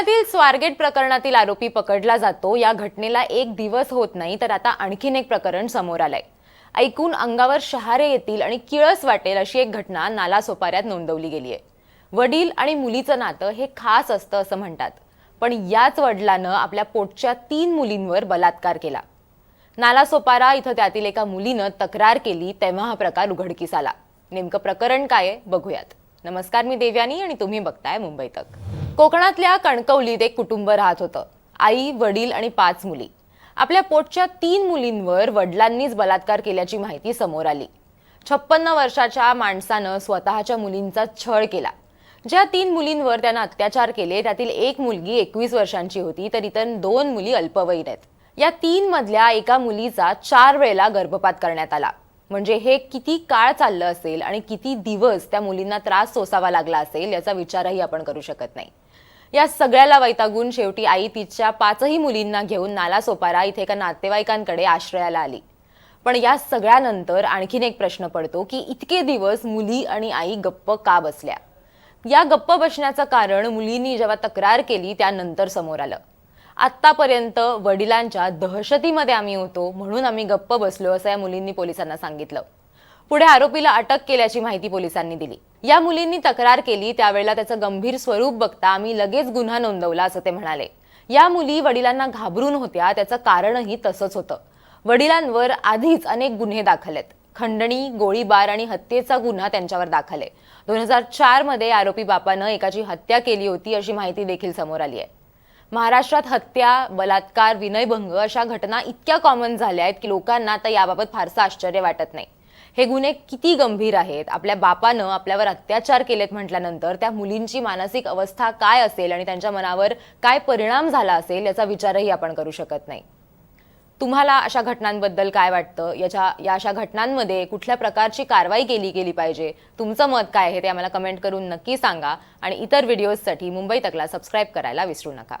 पुण्यातील स्वारगेट प्रकरणातील आरोपी पकडला जातो. या घटनेला एक दिवस होत नाही तर आता आणखीन एक प्रकरण समोर आलंय. ऐकून अंगावर शहारे येतील आणि किळस वाटेल अशी एक घटना नाला सोपाऱ्यात नोंदवली गेली आहे वडील आणि मुलीचं नातं हे खास असतं असं म्हणतात. पण याच वडिलानं आपल्या पोटच्या तीन मुलींवर बलात्कार केला. नाला सोपारा इथं त्यातील एका मुलीनं तक्रार केली तेव्हा हा प्रकार उघडकीस आला. नेमकं प्रकरण काय बघूयात. नमस्कार मी देव्यानी आणि तुम्ही बघताय मुंबई तक. कोकणातल्या कणकवलीत एक कुटुंब राहत होतं. आई वडील आणि पाच मुली. आपल्या पोटच्या तीन मुलींवर वडिलांनीच बलात्कार केल्याची माहिती समोर आली. छप्पन्न वर्षाच्या माणसानं स्वतःच्या मुलींचा छळ केला. ज्या तीन मुलींवर त्यानं अत्याचार केले त्यातील एक मुलगी एकवीस वर्षांची होती तर इतर दोन मुली अल्पवयीन आहेत. या तीन मधल्या एका मुलीचा चार वेळेला गर्भपात करण्यात आला. म्हणजे हे किती काळ चाललं असेल आणि किती दिवस त्या मुलींना त्रास सोसावा लागला असेल याचा विचारही आपण करू शकत नाही. या सगळ्याला वैतागून शेवटी आई तिच्या पाचही मुलींना घेऊन नालासोपारा इथे एका नातेवाईकांकडे आश्रयाला आली. पण या सगळ्यानंतर आणखीन एक प्रश्न पडतो की इतके दिवस मुली आणि आई गप्प का बसल्या? या गप्प बसण्याचं कारण मुलींनी जेव्हा तक्रार केली त्यानंतर समोर आलं. आत्तापर्यंत वडिलांच्या दहशतीमध्ये आम्ही होतो म्हणून आम्ही गप्प बसलो असं या मुलींनी पोलिसांना सांगितलं. पुढे आरोपीला अटक केल्याची माहिती पोलिसांनी दिली. या मुलींनी तक्रार केली त्यावेळेला त्याचं गंभीर स्वरूप बघता आम्ही लगेच गुन्हा नोंदवला असं ते म्हणाले. या मुली वडिलांना घाबरून होत्या त्याचं कारणही तसंच होतं. वडिलांवर आधीच अनेक गुन्हे दाखल आहेत खंडणी गोळीबार आणि हत्येचा गुन्हा त्यांच्यावर दाखल आहे दोन हजार चारमध्ये आरोपी बापानं एकाची हत्या केली होती अशी माहिती देखील समोर आली आहे. महाराष्ट्रात हत्या बलात्कार विनयभंग अशा घटना इतक्या कॉमन झाल्या आहेत की लोकांना आता याबाबत फारसं आश्चर्य वाटत नाही. हे गुन्हे किती गंभीर आहेत? आपल्या बापानं आपल्यावर अत्याचार केलेत म्हटल्यानंतर त्या मुलींची मानसिक अवस्था काय असेल आणि त्यांच्या मनावर काय परिणाम झाला असेल याचा विचारही आपण करू शकत नाही. तुम्हाला अशा घटनांबद्दल काय वाटतं? याच्या या अशा घटनांमध्ये कुठल्या प्रकारची कारवाई केली गेली पाहिजे? तुमचं मत काय आहे ते आम्हाला कमेंट करून नक्की सांगा आणि इतर व्हिडिओजसाठी मुंबई तकला सबस्क्राईब करायला विसरू नका.